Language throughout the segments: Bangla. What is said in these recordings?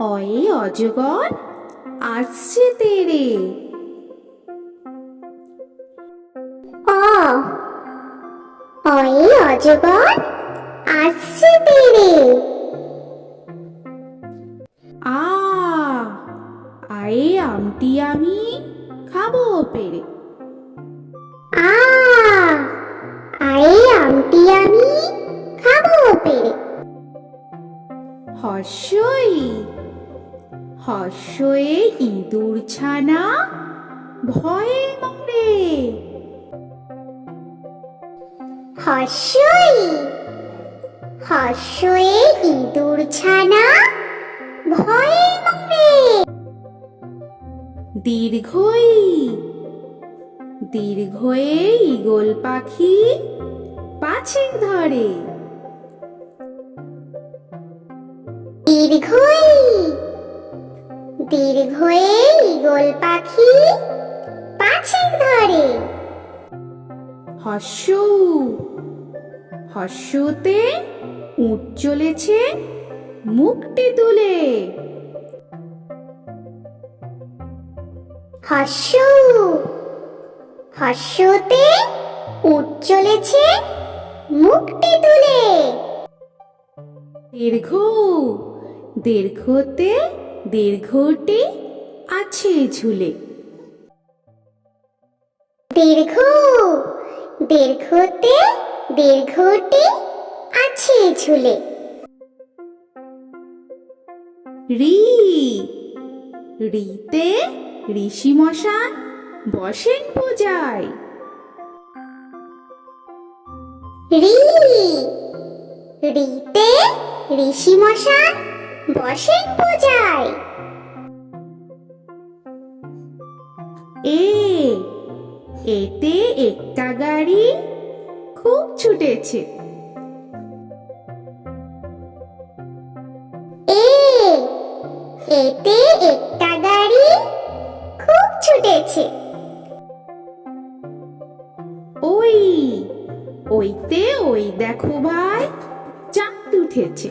অয়ে অজগর আসছে তেরে। অয়ে অজগর আসছে তেরে। আ আয়ে আমটি আমি খাব পেরে। আ আয়ে আমটি আমি খাব পেরে। হর্ষই হর্ষয়ে ইঁদুর ছানা ভয়ে মরে। হর্ষই হর্ষয়ে ইঁদুর ছানা ভয়ে মরে। দীর্ঘই দীর্ঘয়ে ইগল পাখি পাছে ধরে। দীর্ঘই দীর্ঘয়ে ইগল পাখি পাছে ধরে। হর্ষ হর্ষতে উঠ চলেছে মুখটি তুলে। হর্ষ হর্ষতে উঠ চলেছে মুখটি তুলে। দীর্ঘ দীর্ঘতে দীর্ঘটি আছে ঝুলে। দীর্ঘ দীর্ঘতে দীর্ঘটি আছে ঝুলে। রি রিতে ঋষি মশান বসেন পূজায়। রি রিতে ঋষি মশান বসেন পূজায় এ এতে একটা গাড়ি খুব ছুটেছে। এ এতে একটা গাড়ি খুব ছুটেছে। ওই ওইতে ওই দেখো ভাই চাঁদ উঠেছে।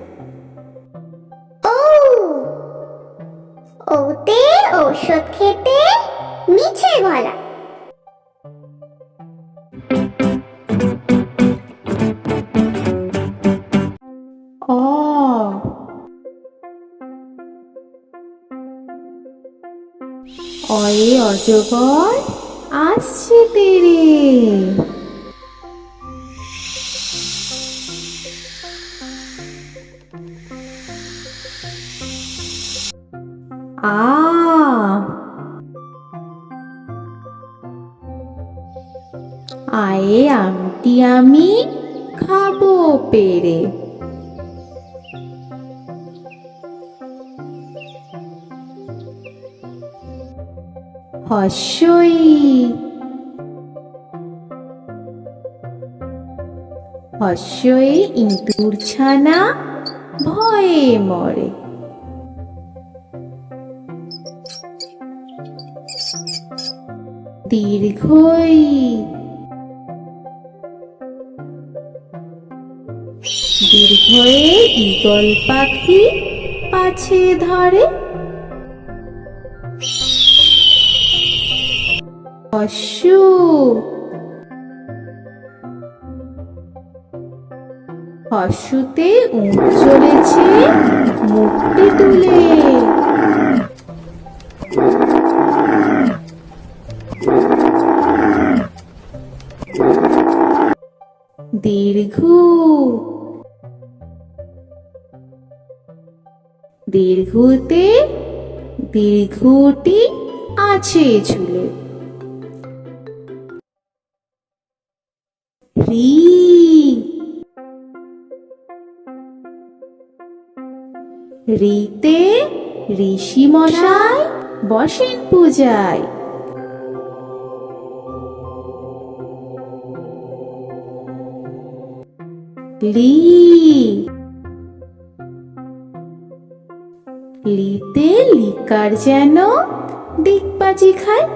ওতে ঔষধ খেতে মিছে অ অয়ে অজগর আসছে তেরে। আ আয়ে আমটি আমি খাব পেরে। হর্ষই হর্ষয়ে ইঁদুর ছানা ভয়ে মরে। দীর্ঘই। দীর্ঘয়ে ঈগল পাখি পাছে ধরে। অশ্ব অশ্বতে উঠ চলেছে মুক্তি তুলে। দীর্ঘ। দীর্ঘতে দীর্ঘটি আছে ঝুলে রি। রিতে ঋষি মশাই বসেন পূজায়। লি লিতে লিকার যেন ডিগবাজি খায়।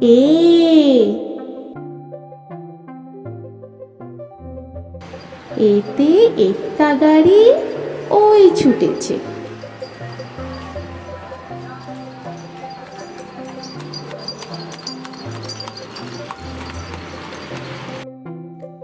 এ। এতে একটা গাড়ি ওই ছুটেছে।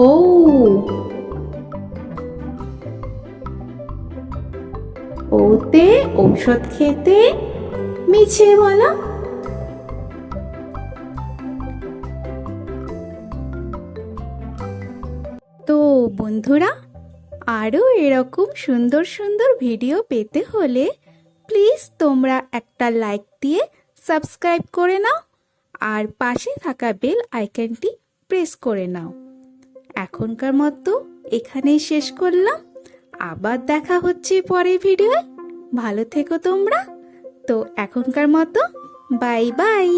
ও। ওতে ঔষধ খেতে মিছে বলা। তো বন্ধুরা আরও এরকম সুন্দর সুন্দর ভিডিও পেতে হলে প্লিজ তোমরা একটা লাইক দিয়ে সাবস্ক্রাইব করে নাও আর পাশে থাকা বেল আইকনটি প্রেস করে নাও। এখনকার মতো এখানেই শেষ করলাম। আবার দেখা হচ্ছে পরের ভিডিও ভালো থেকো তোমরা। তো এখনকার মতো, বাই বাই।